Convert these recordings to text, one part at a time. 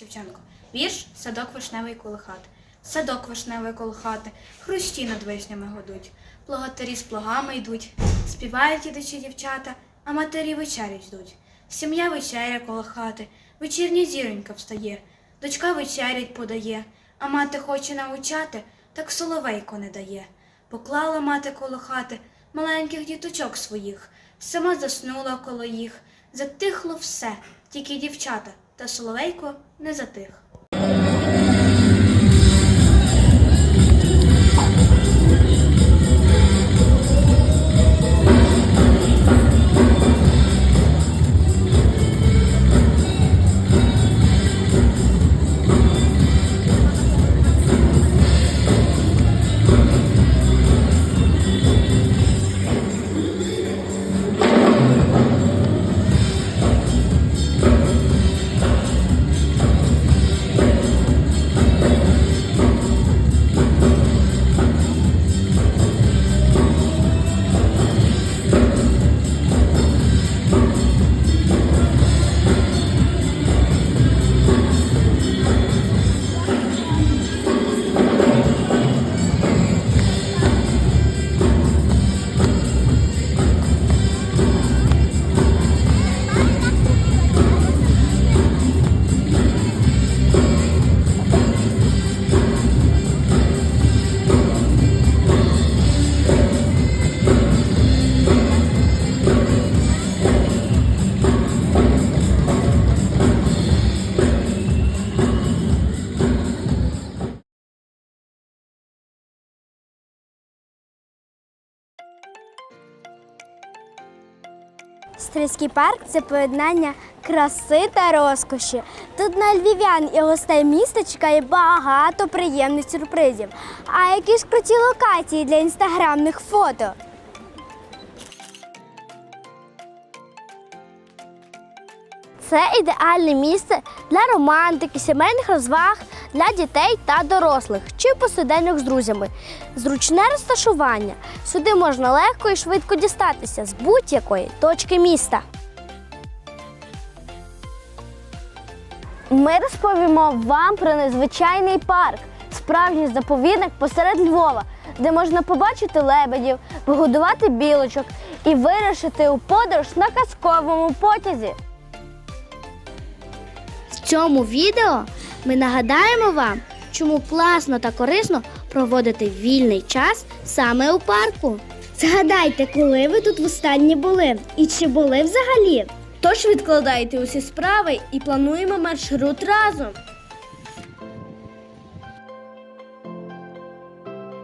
Шевченко. Вірш садок вишневий коло хати. Садок вишневий коло хати, хрущі над вишнями годуть. Плугатарі з плугами йдуть, співають ідучі дівчата, а матері вечерять ждуть. Сім'я вечеря коло хати, вечірня зіронька встає, дочка вечерять подає, а мати хоче навчати, так соловейко не дає. Поклала мати коло хати маленьких діточок своїх, сама заснула коло їх. Затихло все, тільки дівчата, та соловейко не затих. Стрийський парк це поєднання краси та розкоші. Тут на львів'ян і гостей міста чекає багато приємних сюрпризів. А які ж круті локації для інстаграмних фото. Це ідеальне місце для романтики, сімейних розваг для дітей та дорослих чи посиденьок з друзями. Зручне розташування. Сюди можна легко і швидко дістатися з будь-якої точки міста. Ми розповімо вам про незвичайний парк, справжній заповідник посеред Львова, де можна побачити лебедів, погодувати білочок і вирушити у подорож на казковому потязі. Цьому відео ми нагадаємо вам, чому класно та корисно проводити вільний час саме у парку. Згадайте, коли ви тут востаннє були і чи були взагалі. Тож відкладайте усі справи і плануємо маршрут разом.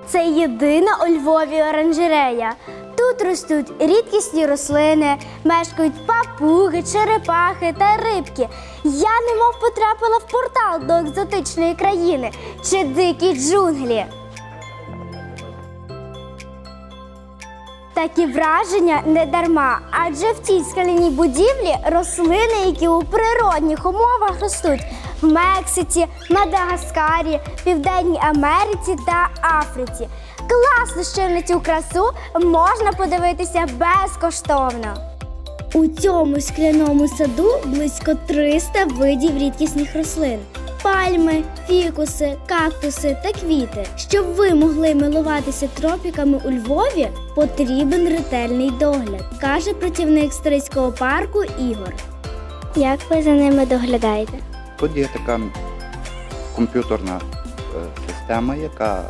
Це єдина у Львові оранжерея. Тут ростуть рідкісні рослини, мешкають папуги, черепахи та рибки. Я немов потрапила в портал до екзотичної країни чи дикі джунглі. Такі враження не дарма, адже в цій скаляній будівлі рослини, які у природних умовах ростуть в Мексиці, Мадагаскарі, Південній Америці та Африці. Класно, що на цю красу можна подивитися безкоштовно. У цьому скляному саду близько 300 видів рідкісних рослин. Пальми, фікуси, кактуси та квіти. Щоб ви могли милуватися тропіками у Львові, потрібен ретельний догляд, каже працівник Стрийського парку Ігор. Як ви за ними доглядаєте? Тут є така комп'ютерна е, система, яка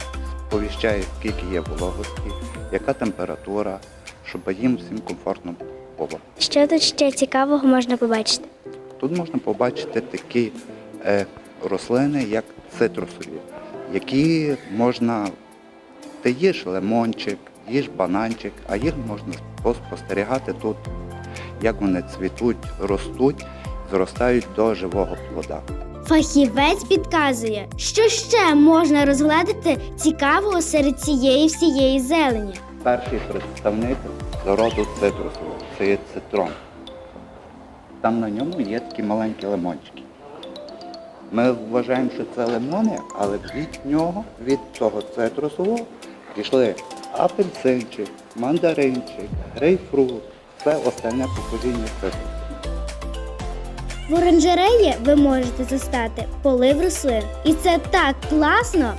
сповіщає, скільки є вологості, яка температура, щоб їм всім комфортно було. Що тут ще цікавого можна побачити? Тут можна побачити такі е, рослини, як цитрусові, які можна, ти їж лимончик, їж бананчик, а їх можна спостерігати тут, як вони цвітуть, ростуть, зростають до живого плода. Фахівець підказує, що ще можна розгледіти цікавого серед цієї всієї зелені. Перший представник роду цитрусового це є цитрон. Там на ньому є такі маленькі лимончики. Ми вважаємо, що це лимони, але від нього, від того цитрусового, пішли апельсинчик, мандаринчик, грейпфрут, все остальне покоління цитрусу. В оранжереї ви можете застати полив рослин. І це так класно.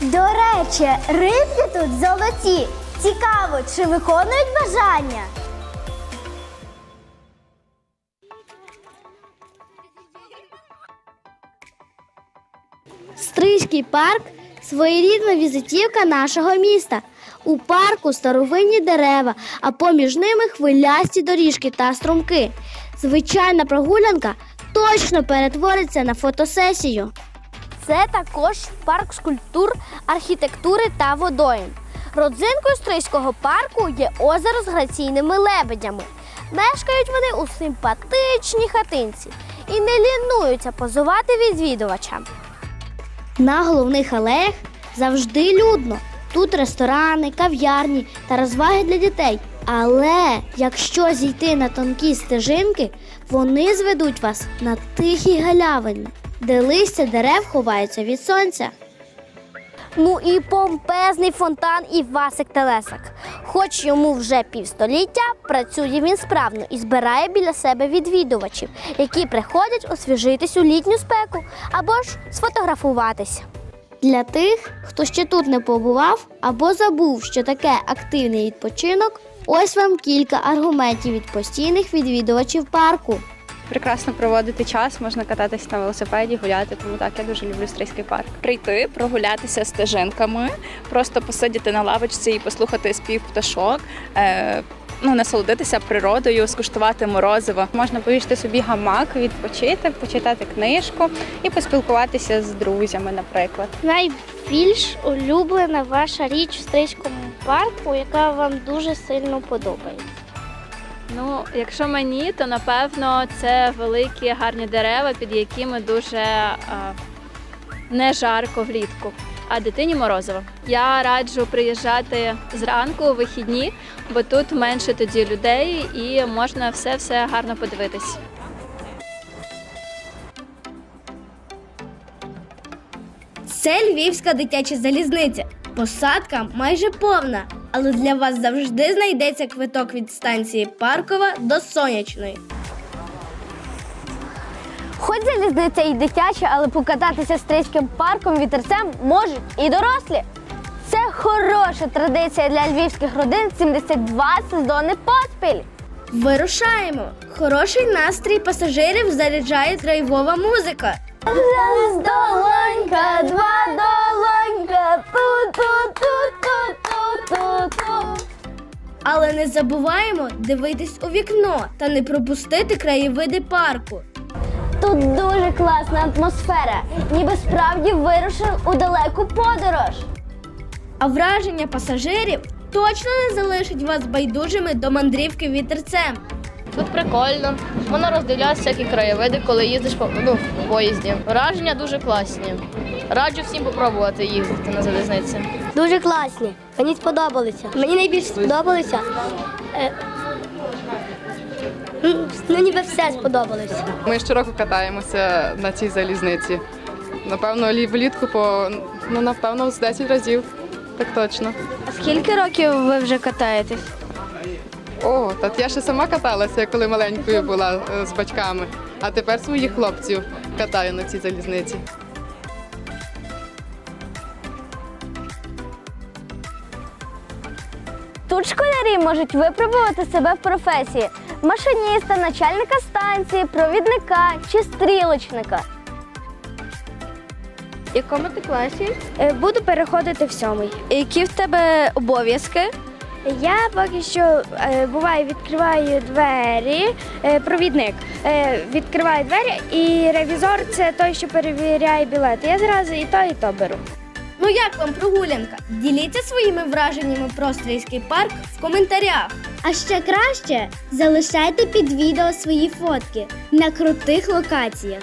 До речі, рибки тут золоті. Цікаво, чи виконують бажання? Стрийський парк своєрідна візитівка нашого міста. У парку старовинні дерева, а поміж ними хвилясті доріжки та струмки. Звичайна прогулянка точно перетвориться на фотосесію. Це також парк скульптур, архітектури та водойм. Родзинкою Стрийського парку є озеро з граційними лебедями. Мешкають вони у симпатичній хатинці і не лінуються позувати відвідувачам. На головних алеях завжди людно. Тут ресторани, кав'ярні та розваги для дітей. Але якщо зійти на тонкі стежинки, вони зведуть вас на тихі галявини, де листя дерев ховаються від сонця. Ну і помпезний фонтан Івасик Телесак. Хоч йому вже півстоліття, працює він справно і збирає біля себе відвідувачів, які приходять освіжитись у літню спеку або ж сфотографуватися. Для тих, хто ще тут не побував або забув, що таке активний відпочинок, ось вам кілька аргументів від постійних відвідувачів парку. Прекрасно проводити час, можна кататися на велосипеді, гуляти. Тому так я дуже люблю стрийський парк. Прийти, прогулятися стежинками, просто посидіти на лавочці і послухати спів пташок. Е- Ну, насолодитися природою, скуштувати морозиво. Можна повісти собі гамак, відпочити, почитати книжку і поспілкуватися з друзями, наприклад. Найбільш улюблена ваша річ в Стрийському парку, яка вам дуже сильно подобається. Ну, якщо мені, то напевно це великі гарні дерева, під якими дуже а, не жарко влітку. А дитині морозиво. Я раджу приїжджати зранку у вихідні, бо тут менше тоді людей і можна все-все гарно подивитись. Це львівська дитяча залізниця. Посадка майже повна, але для вас завжди знайдеться квиток від станції Паркова до сонячної. Хоч залізниця і дитяча, але покататися стрийським парком вітерцем можуть і дорослі. Це хороша традиція для львівських родин 72 сезони поспіль. Вирушаємо! Хороший настрій пасажирів заряджає драйвова музика. Раз долонька, два долонька, ту-ту-ту-ту-ту-ту-ту. Але не забуваємо дивитись у вікно та не пропустити краєвиди парку. Тут дуже класна атмосфера, ніби справді вирушив у далеку подорож. А враження пасажирів точно не залишить вас байдужими до мандрівки вітерцем. Тут прикольно. Можна роздивлятися всякі краєвиди, коли їздиш по, ну, в поїзді. Враження дуже класні. Раджу всім попробувати їздити на залізниці. Дуже класні. Мені сподобалися. Мені найбільше сподобалося. е, Ну, ніби все сподобалося. Ми щороку катаємося на цій залізниці. Напевно, влітку по ну напевно з 10 разів. Так точно. А скільки років ви вже катаєтесь? О, та я ще сама каталася, коли маленькою була е, з батьками. А тепер своїх хлопців катаю на цій залізниці. Тут школярі можуть випробувати себе в професії машиніста, начальника станції, провідника чи стрілочника. В якому ти класі? Е, Буду переходити в сьомий. Які в тебе обов'язки? Я поки що е, буває відкриваю двері, е, провідник відкриває двері, і ревізор це той, що перевіряє білети. Я зразу і то, і то беру. Ну як вам прогулянка? Діліться своїми враженнями про Стрийський парк в коментарях. А ще краще залишайте під відео свої фотки на крутих локаціях.